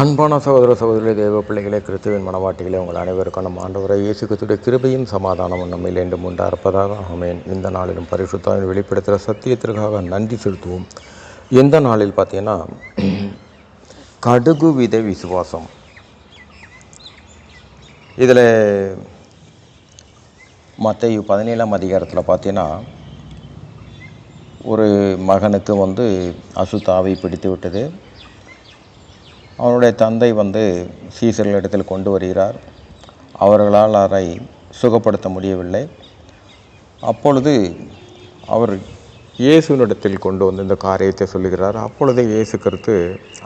அன்பான சகோதர சகோதரி தேவ பிள்ளைகளே கிறிஸ்துவின் மனவாட்டிகளே உங்கள் அனைவருக்கும் நம் ஆண்டவரை இயேசு கிறிஸ்துடைய கிருபையும் சமாதானமும் நம்மில் என்று உண்டாயிருப்பதாக அமேன் இந்த நாளிலும் பரிசுத்தாவின் வெளிப்படுத்துகிற சத்தியத்திற்காக நன்றி செலுத்துவோம். எந்த நாளில் பார்த்தீங்கன்னா கடுகு வித விசுவாசம். இதில் மற்ற பதினேழாம் அதிகாரத்தில் பார்த்தீங்கன்னா ஒரு மகனுக்கு வந்து அசுத்தாவை பிடித்து விட்டது அவனுடைய தந்தை வந்து சீசர்கள் இடத்தில் கொண்டு வருகிறார். அவர்களால் அதை சுகப்படுத்த முடியவில்லை. அப்பொழுது அவர் இயேசுவினிடத்தில் கொண்டு வந்து இந்த காரியத்தை சொல்லுகிறார். அப்பொழுது இயேசு கருத்து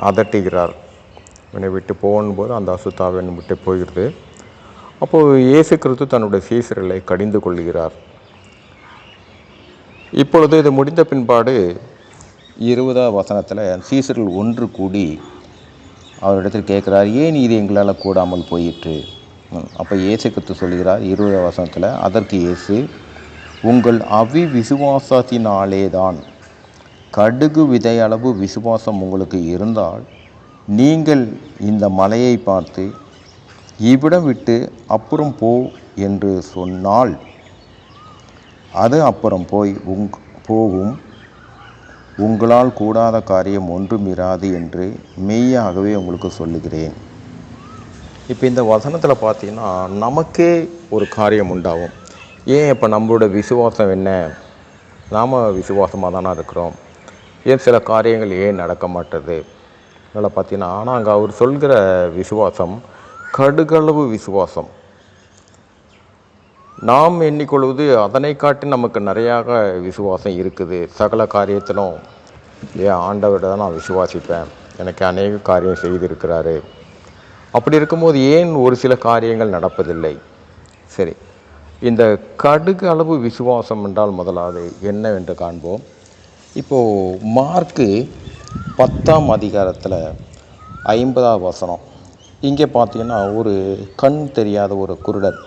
அதட்டுகிறார். என்னை விட்டு போகும்போது அந்த அசுத்தாவை என்னை விட்டு போகிறது. அப்போது இயேசு கிறிஸ்து தன்னுடைய சீசர்களை கடிந்து கொள்கிறார் இப்பொழுது இது முடிந்த பின்பாடு இருபதாம் வசனத்தில் சீசர்கள் ஒன்று கூடி அவரிடத்தில் கேட்குறார் ஏன் இது எங்களால் கூடாமல் போயிற்று? அப்போ இயேசு கிறிஸ்து சொல்கிறார் இருபது வசனத்தில் அதற்கு இயேசு உங்கள் அவி விசுவாசத்தினாலே தான் கடுகு விதையளவு விசுவாசம் உங்களுக்கு இருந்தால் நீங்கள் இந்த மலையை பார்த்து இவ்விடம் விட்டு அப்புறம் போ என்று சொன்னால் அது அப்புறம் போய் உங் போகும். உங்களால் கூடாத காரியம் ஒன்றும் இராது என்று மெய்யாகவே உங்களுக்கு சொல்லுகிறேன். இப்போ இந்த வசனத்தில் பார்த்தீங்கன்னா நமக்கே ஒரு காரியம் உண்டாகும். ஏன் இப்போ நம்மளோட விசுவாசம் என்ன? நாம் விசுவாசமாக தானே இருக்கிறோம். ஏன் சில காரியங்கள் ஏன் நடக்க மாட்டது? அதில் பார்த்தீங்கன்னா ஆனால் அங்கே அவர் சொல்கிற விசுவாசம் கடுகளவு விசுவாசம். நாம் எண்ணிக்கொள்வது அதனை காட்டி நமக்கு நிறையாக விசுவாசம் இருக்குது. சகல காரியத்திலும் ஏன் ஆண்டவரை தான் நான் விசுவாசிப்பேன். எனக்கு அநேக காரியம் செய்திருக்கிறாரு. அப்படி இருக்கும்போது ஏன் ஒரு சில காரியங்கள் நடப்பதில்லை? சரி இந்த கடுகு அளவு விசுவாசம் என்றால் முதலாவது என்னவென்று காண்போம். இப்போது மார்க்கு பத்தாம் அதிகாரத்தில் ஐம்பதாம் வசனம். இங்கே பார்த்தீங்கன்னா ஒரு கண் தெரியாத ஒரு குருடர்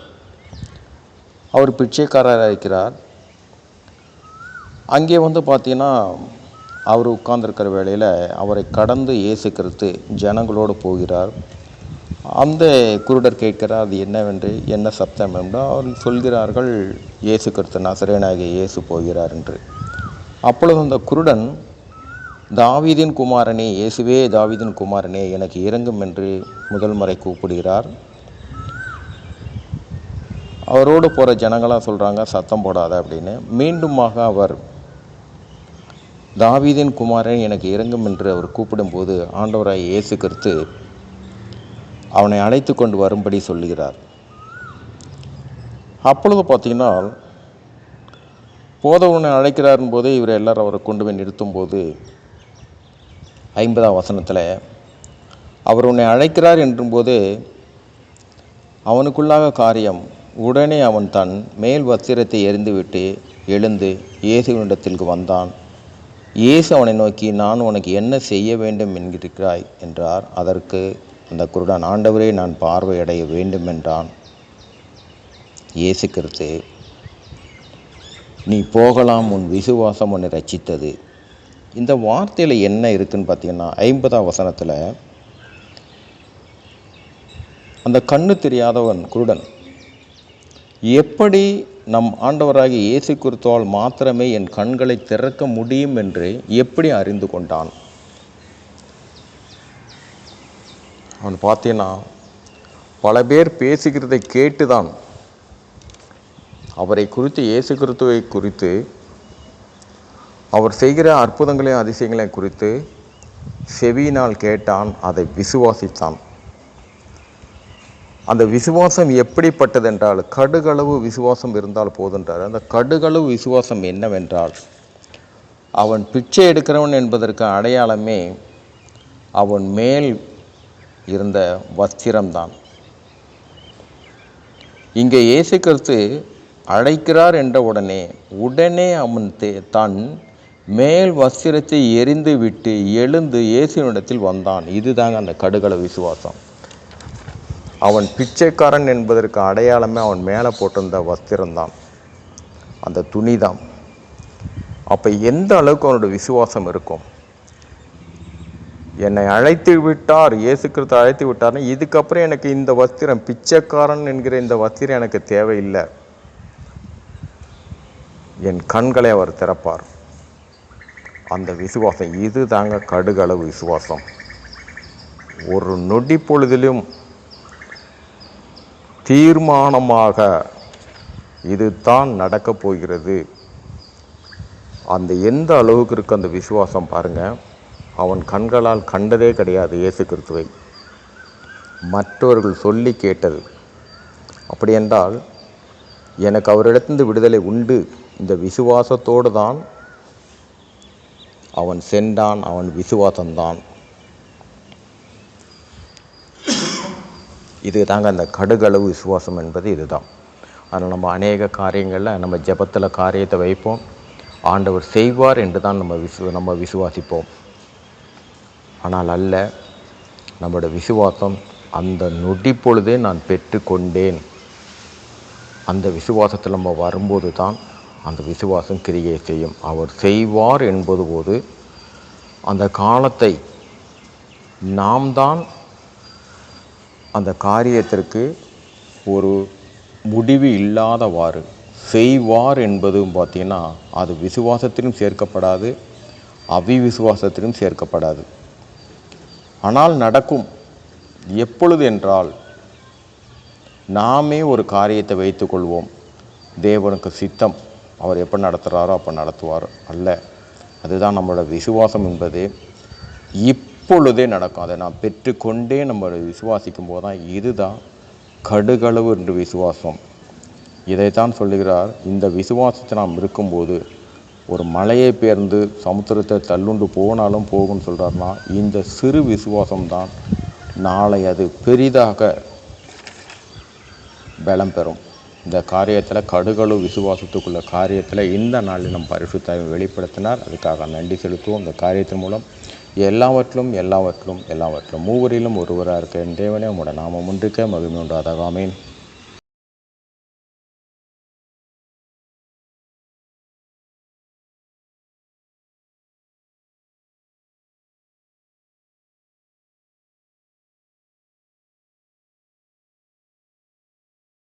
அவர் பிச்சைக்காரராக இருக்கிறார். அங்கே வந்து பார்த்தீங்கன்னா அவர் உட்கார்ந்துருக்கிற வேளையில் அவரை கடந்து இயேசு கிறிஸ்து ஜனங்களோடு போகிறார். அந்த குருடர் கேட்கிறார் அது என்னவென்று? என்ன சப்தம்? என்றால் அவர் சொல்கிறார்கள் இயேசு கிறிஸ்து நசரேனாகிய இயேசு போகிறார் என்று. அப்பொழுது அந்த குருடன் தாவீதின் குமாரனே இயேசுவே தாவீதின் குமாரனே எனக்கு இறங்கும் என்று முதல் முறை கூப்பிடுகிறார். அவரோடு போகிற ஜனங்களாம் சொல்கிறாங்க சத்தம் போடாத அப்படின்னு. மீண்டுமாக அவர் தாவீதின் குமாரன் எனக்கு இறங்கும் என்று அவர் கூப்பிடும்போது ஆண்டவராய் இயேசு கிறிஸ்து அவனை அழைத்து கொண்டு வரும்படி சொல்லுகிறார். அப்பொழுது பார்த்தீங்கன்னா போதவனை அழைக்கிறாரும் போதே இவர் எல்லாரும் அவரை கொண்டு போய் நிறுத்தும்போது ஐம்பதாம் வசனத்தில் அவர் உன்னை அழைக்கிறார் என்றும்போது அவனுக்குள்ளாக காரியம் உடனே அவன் தன் மேல் வஸ்திரத்தை எறிந்துவிட்டு எழுந்து இயேசுவனிடத்திற்கு வந்தான். இயேசு அவனை நோக்கி நான் உனக்கு என்ன செய்ய வேண்டும் என்கிறாய்? என்றார். அதற்கு அந்த குருடன் ஆண்டவரே நான் பார்வையடைய வேண்டும் என்றான். இயேசு கிறிஸ்து நீ போகலாம் உன் விசுவாசம் உன்னை ரச்சித்தது இந்த வார்த்தையில் என்ன இருக்குதுன்னு பார்த்தீங்கன்னா ஐம்பதாம் வசனத்தில் அந்த கண்ணு தெரியாதவன் குருடன் எப்படி நம் ஆண்டவராகிய இயேசு கிறிஸ்துவால் மாத்திரமே என் கண்களை திறக்க முடியும் என்று எப்படி அறிந்து கொண்டான்? அவன் பார்த்தீங்கன்னா பல பேர் பேசுகிறதை கேட்டுதான் அவரை குறித்து இயேசு கிறிஸ்துவை குறித்து அவர் செய்கிற அற்புதங்களையும் அதிசயங்களையும் குறித்து செவியினால் கேட்டான் அதை விசுவாசித்தான். அந்த விசுவாசம் எப்படிப்பட்டதென்றால் கடுகளவு விசுவாசம் இருந்தால் போதுன்றார். அந்த கடுகளவு விசுவாசம் என்னவென்றால் அவன் பிச்சை எடுக்கிறவன் என்பதற்கு அடையாளமே அவன் மேல் இருந்த வஸ்திரம்தான். இங்கே இயேசு கிறிஸ்து அழைக்கிறார் என்ற உடனே உடனே அவன் தே- தன் மேல் வஸ்திரத்தை எரிந்து விட்டு எழுந்து இயேசுவினிடத்தில் வந்தான். இதுதாங்க அந்த கடுகள விசுவாசம். அவன் பிச்சைக்காரன் என்பதற்கு அடையாளமே அவன் மேலே போட்டிருந்த வஸ்திரம்தான். அந்த துணி தான் அப்போ எந்த அளவுக்கு அவனோட விசுவாசம் இருக்கும்? என்னை அழைத்து விட்டார் இயேசு கிறிஸ்து அழைத்து விட்டார்னா இதுக்கப்புறம் எனக்கு இந்த வஸ்திரம் பிச்சைக்காரன் என்கிற இந்த வஸ்திரம் எனக்கு தேவையில்லை. என் கண்களை அவர் திறப்பார். அந்த விசுவாசம் இது தாங்க கடுகளவு விசுவாசம். ஒரு நொடி பொழுதிலும் தீர்மானமாக இதுதான் நடக்கப் போகிறது. அந்த எந்த அளவுக்கு இருக்கு அந்த விசுவாசம் பாருங்க. அவன் கண்களால் கண்டதே கிடையாது இயேசு கிறிஸ்துவை. மற்றவர்கள் சொல்லி கேட்டது. அப்படி என்றால் எனக்கு அவரிடத்திலிருந்து விடுதலை உண்டு. இந்த விசுவாசத்தோடு தான் அவன் சென்றான். அவன் விசுவாசம்தான் இது தாங்க அந்த கடுகளவு விசுவாசம் என்பது இதுதான். அதனால் நம்ம அநேக காரியங்களில் நம்ம ஜெபத்தில் காரியத்தை வைப்போம். ஆண்டவர் செய்வார் என்று தான் நம்ம விசு நம்ம விசுவாசிப்போம். ஆனால் அல்ல நம்மளோட விசுவாசம் அந்த நொடி பொழுதே நான் பெற்றுக்கொண்டேன். அந்த விசுவாசத்தில் நம்ம வரும்போது தான் அந்த விசுவாசம் கிரியை செய்யும். அவர் செய்வார் என்பது போது அந்த காலத்தை நாம் தான் அந்த காரியத்திற்கு ஒரு முடிவு இல்லாதவாறு செய்வார் என்பதும் பார்த்தீங்கன்னா அது விசுவாசத்திலும் சேர்க்கப்படாது அவிவிசுவாசத்திலும் சேர்க்கப்படாது. ஆனால் நடக்கும் எப்பொழுது என்றால் நாமே ஒரு காரியத்தை வைத்துக்கொள்வோம் தேவனுக்கு சித்தம். அவர் எப்போ நடத்துகிறாரோ அப்போ நடத்துவார் அல்ல. அதுதான் நம்மளோட விசுவாசம் என்பது. இப்பொழுதே நடக்கும். அதை நான் பெற்றுக்கொண்டே நம்ம விசுவாசிக்கும் போது தான் இதுதான் கடுகளவு என்று விசுவாசம். இதைத்தான் சொல்லுகிறார் இந்த விசுவாசத்தை நாம் இருக்கும்போது ஒரு மலையை பேர்ந்து சமுத்திரத்தை தள்ளுண்டு போனாலும் போகும்னு சொல்கிறாருன்னா இந்த சிறு விசுவாசம்தான் நாளை அது பெரிதாக பலம் பெறும். இந்த காரியத்தில் கடுகளு விசுவாசத்துக்குள்ள காரியத்தில் இந்த நாளில் நம் பரிசுத்தாய் வெளிப்படுத்தினார். அதுக்காக நன்றி செலுத்துவோம். இந்த காரியத்தின் மூலம் எல்லாவற்றிலும் எல்லாவற்றிலும் எல்லாவற்றிலும் மூவரிலும் ஒருவராக இருக்க என் தேவனே உங்களோட நாமம் ஒன்றுக்க மகிமை உண்டாதாக. ஆமேன்.